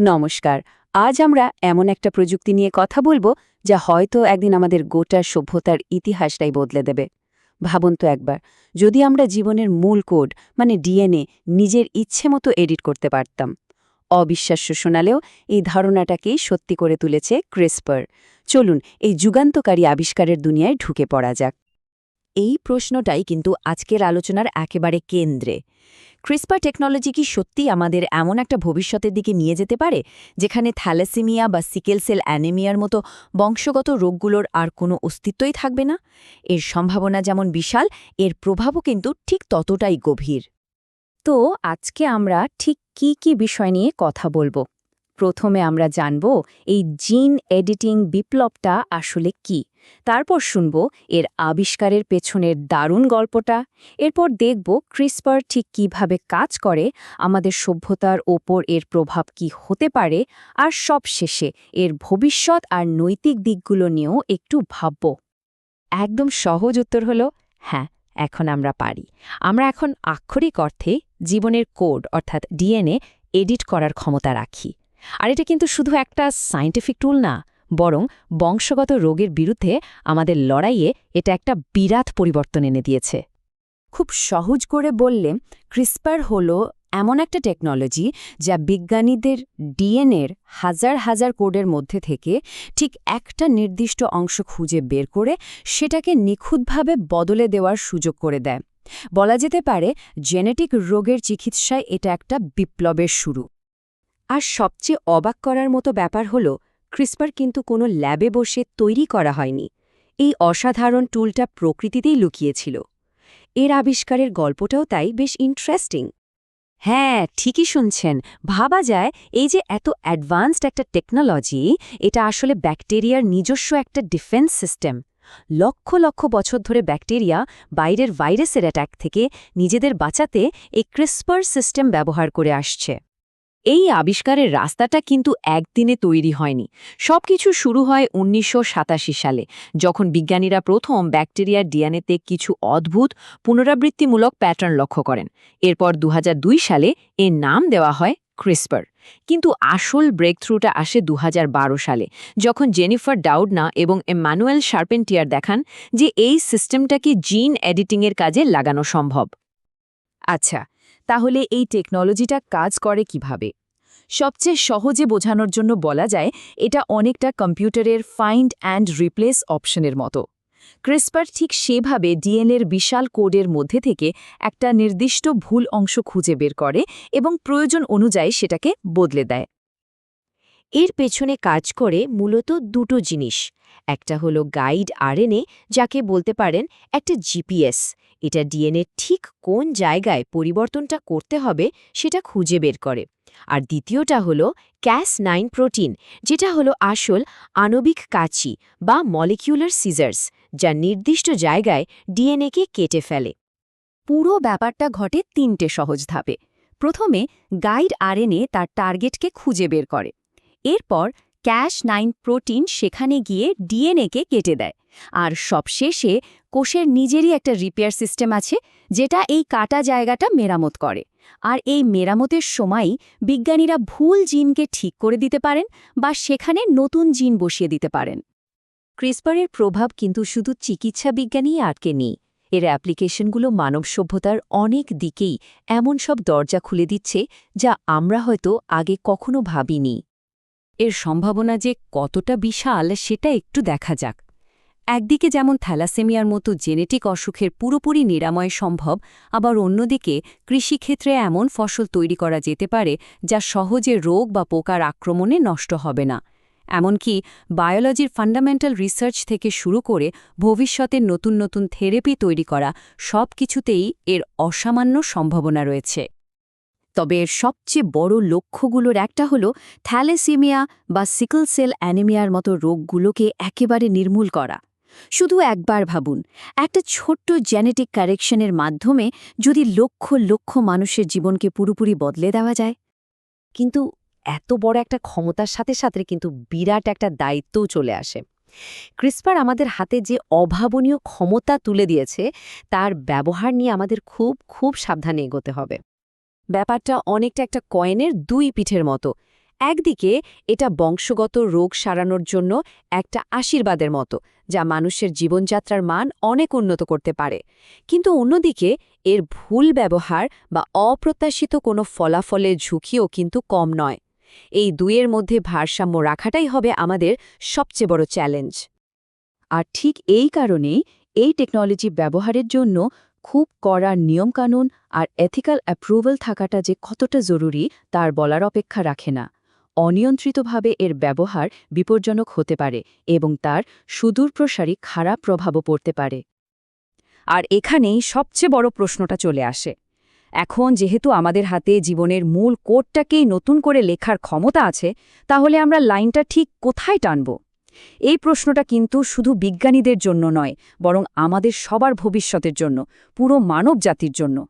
নমস্কার। আজ আমরা এমন একটা প্রযুক্তি নিয়ে কথা বলব যা হয়তো একদিন আমাদের গোটা সভ্যতার ইতিহাসটাই বদলে দেবে। ভাবুন তো একবার, যদি আমরা জীবনের মূল কোড মানে ডিএনএ, নিজের ইচ্ছে মতো এডিট করতে পারতাম, অবিশ্বাস্য শোনালেও এই ধারণাটাকেই সত্যি করে তুলেছে ক্রিসপার। চলুন এই যুগান্তকারী আবিষ্কারের দুনিয়ায় ঢুকে পড়া যাক। এই প্রশ্নটাই কিন্তু আজকের আলোচনার একেবারে কেন্দ্রে। ক্রিসপার টেকনোলজি কি সত্যি আমাদের এমন একটা ভবিষ্যতের দিকে নিয়ে যেতে পারে, যেখানে থ্যালাসেমিয়া বা সিকেল সেল অ্যানেমিয়ার মতো বংশগত রোগগুলোর আর কোনো অস্তিত্বই থাকবে না? এর সম্ভাবনা যেমন বিশাল, এর প্রভাবও কিন্তু ঠিক ততটাই গভীর। তো আজকে আমরা ঠিক কি কি বিষয় নিয়ে কথা বলব? প্রথমে আমরা জানব এই জিন এডিটিং বিপ্লবটা আসলে কি। তারপর শুনব এর আবিষ্কারের পেছনের দারুণ গল্পটা। এরপর দেখব ক্রিসপার ঠিক কীভাবে কাজ করে, আমাদের সভ্যতার ওপর এর প্রভাব কি হতে পারে, আর সব শেষে এর ভবিষ্যৎ আর নৈতিক দিকগুলো নিয়েও একটু ভাবব। একদম সহজ উত্তর হল হ্যাঁ এখন আমরা পারি। আমরা এখন আক্ষরিক অর্থে জীবনের কোড অর্থাৎ ডিএনএ এডিট করার ক্ষমতা রাখি। আর এটা কিন্তু শুধু একটা সায়েন্টিফিক টুল না, বরং বংশগত রোগের বিরুদ্ধে আমাদের লড়াইয়ে এটা একটা বিরাট পরিবর্তন এনে দিয়েছে। খুব সহজ করে বললে ক্রিসপার হল এমন একটা টেকনোলজি যা বিজ্ঞানীদের ডিএনএর হাজার হাজার কোডের মধ্যে থেকে ঠিক একটা নির্দিষ্ট অংশ খুঁজে বের করে সেটাকে নিখুঁতভাবে বদলে দেওয়ার সুযোগ করে দেয়। বলা যেতে পারে জেনেটিক রোগের চিকিৎসায় এটা একটা বিপ্লবের শুরু। আর সবচেয়ে অবাক করার মতো ব্যাপার হল, ক্রিসপার কিন্তু কোনো ল্যাবে বসে তৈরি করা হয়নি। এই অসাধারণ টুলটা প্রকৃতিতেই লুকিয়েছিল। এর আবিষ্কারের গল্পটাও তাই বেশ ইন্টারেস্টিং হ্যাঁ ঠিকই শুনছেন। ভাবা যায়, এই যে এত অ্যাডভান্সড একটা টেকনোলজি এটা আসলে ব্যাকটেরিয়ার নিজস্ব একটা ডিফেন্স সিস্টেম লক্ষ লক্ষ বছর ধরে ব্যাকটেরিয়া বাইরের ভাইরাসের অ্যাট্যাক থেকে নিজেদের বাঁচাতে এই ক্রিসপার সিস্টেম ব্যবহার করে আসছে। এই আবিষ্কারের রাস্তাটা কিন্তু একদিনে তৈরি হয়নি। সবকিছু শুরু হয় উনিশশো সাতাশি সালে, যখন বিজ্ঞানীরা প্রথম ব্যাকটেরিয়ার ডিএনএতে কিছু অদ্ভুত, পুনরাবৃত্তিমূলক প্যাটার্ন লক্ষ্য করেন। এরপর দু হাজার দুই সালে এর নাম দেওয়া হয় ক্রিসপার। কিন্তু আসল ব্রেকথ্রুটা আসে দু হাজার বারো সালে, যখন জেনিফার ডাউডনা এবং এম্যানুয়েল শার্পেন্টিয়ার দেখান যে এই সিস্টেমটাকে জিন এডিটিংয়ের কাজে লাগানো সম্ভব। আচ্ছা তাহলে এই টেকনোলজিটা কাজ করে কীভাবে? সবচেয়ে সহজে বোঝানোর জন্য বলা যায়, এটা অনেকটা কম্পিউটারের ফাইন্ড অ্যান্ড রিপ্লেস অপশনের মতো। ক্রিসপার ঠিক সেভাবে ডিএনএর বিশাল কোডের মধ্যে থেকে একটা নির্দিষ্ট ভুল অংশ খুঁজে বের করে এবং প্রয়োজন অনুযায়ী সেটাকে বদলে দেয়। এর পেছনে কাজ করে মূলত দুটো জিনিস। একটা হলো গাইড আরএনএ, যাকে বলতে পারেন একটা জিপিএস। এটা ডিএনএ ঠিক কোন জায়গায় পরিবর্তনটা করতে হবে সেটা খুঁজে বের করে। আর দ্বিতীয়টা হলো ক্যাস নাইন প্রোটিন, যেটা হলো আসল আণবিক কাচি বা মলিকিউলার সিজার্স, যা নির্দিষ্ট জায়গায় ডিএনএকে কেটে ফেলে। পুরো ব্যাপারটা ঘটে তিনটে সহজ ধাপে। প্রথমে গাইড আরএনএ তার টার্গেটকে খুঁজে বের করে। এরপর ক্যাশ নাইন প্রোটিন সেখানে গিয়ে ডিএনএকে কেটে দেয়। আর সবশেষে কোষের নিজেরই একটা রিপেয়ার সিস্টেম আছে, যেটা এই কাটা জায়গাটা মেরামত করে। আর এই মেরামতের সময়ই বিজ্ঞানীরা ভুল জিনকে ঠিক করে দিতে পারেন বা সেখানে নতুন জিন বসিয়ে দিতে পারেন। ক্রিসপারের প্রভাব কিন্তু শুধু চিকিৎসা বিজ্ঞানেই আটকে নেই এর অ্যাপ্লিকেশনগুলো মানব সভ্যতার অনেক দিকেই এমন সব দরজা খুলে দিচ্ছে, যা আমরা হয়তো আগে কখনো ভাবিনি। এর সম্ভাবনা যে কতটা বিশাল সেটা একটু দেখা যাক। একদিকে যেমন থ্যালাসেমিয়ার মতো জেনেটিক অসুখের পুরোপুরি নিরাময় সম্ভব, আবার অন্যদিকে কৃষিক্ষেত্রে এমন ফসল তৈরি করা যেতে পারে যা সহজে রোগ বা পোকার আক্রমণে নষ্ট হবে না। এমনকি বায়োলজির ফান্ডামেন্টাল রিসার্চ থেকে শুরু করে ভবিষ্যতের নতুন নতুন থেরাপি তৈরি করা সব কিছুতেই এর অসামান্য সম্ভাবনা রয়েছে। তবে এর সবচেয়ে বড় লক্ষ্যগুলোর একটা হল থ্যালেসিমিয়া বা সিকল সেল অ্যানিমিয়ার মতো রোগগুলোকে একেবারে নির্মূল করা। শুধু একবার ভাবুন, একটা ছোট্ট জেনেটিক কারেকশনের মাধ্যমে যদি লক্ষ লক্ষ মানুষের জীবনকে পুরোপুরি বদলে দেওয়া যায়। কিন্তু এত বড় একটা ক্ষমতার সাথে সাথে কিন্তু বিরাট একটা দায়িত্বও চলে আসে। ক্রিসপার আমাদের হাতে যে অভাবনীয় ক্ষমতা তুলে দিয়েছে, তার ব্যবহার নিয়ে আমাদের খুব খুব সাবধানে এগোতে হবে। ব্যাপারটা অনেকটা একটা কয়েনের দুই পিঠের মতো। একদিকে এটা বংশগত রোগ সারানোর জন্য একটা আশীর্বাদের মতো, যা মানুষের জীবনযাত্রার মান অনেক উন্নত করতে পারে। কিন্তু অন্যদিকে এর ভুল ব্যবহার বা অপ্রত্যাশিত কোনো ফলাফলের ঝুঁকিও কিন্তু কম নয়। এই দুইয়ের মধ্যে ভারসাম্য রাখাটাই হবে আমাদের সবচেয়ে বড় চ্যালেঞ্জ। আর ঠিক এই কারণেই এই টেকনোলজি ব্যবহারের জন্য খুব কড়া নিয়মকানুন আর এথিক্যাল অ্যাপ্রুভাল থাকাটা যে কতটা জরুরি, তার বলার অপেক্ষা রাখে না। অনিয়ন্ত্রিতভাবে এর ব্যবহার বিপজ্জনক হতে পারে এবং তার সুদূরপ্রসারী খারাপ প্রভাবও পড়তে পারে। আর এখানেই সবচেয়ে বড় প্রশ্নটা চলে আসে। এখন যেহেতু আমাদের হাতে জীবনের মূল কোডটাকেই নতুন করে লেখার ক্ষমতা আছে, তাহলে আমরা লাইনটা ঠিক কোথায় টানব? এই প্রশ্নটা কিন্তু শুধু বিজ্ঞানীদের জন্য নয়, বরং আমাদের সবার ভবিষ্যতের জন্য, পুরো মানব জাতির জন্য।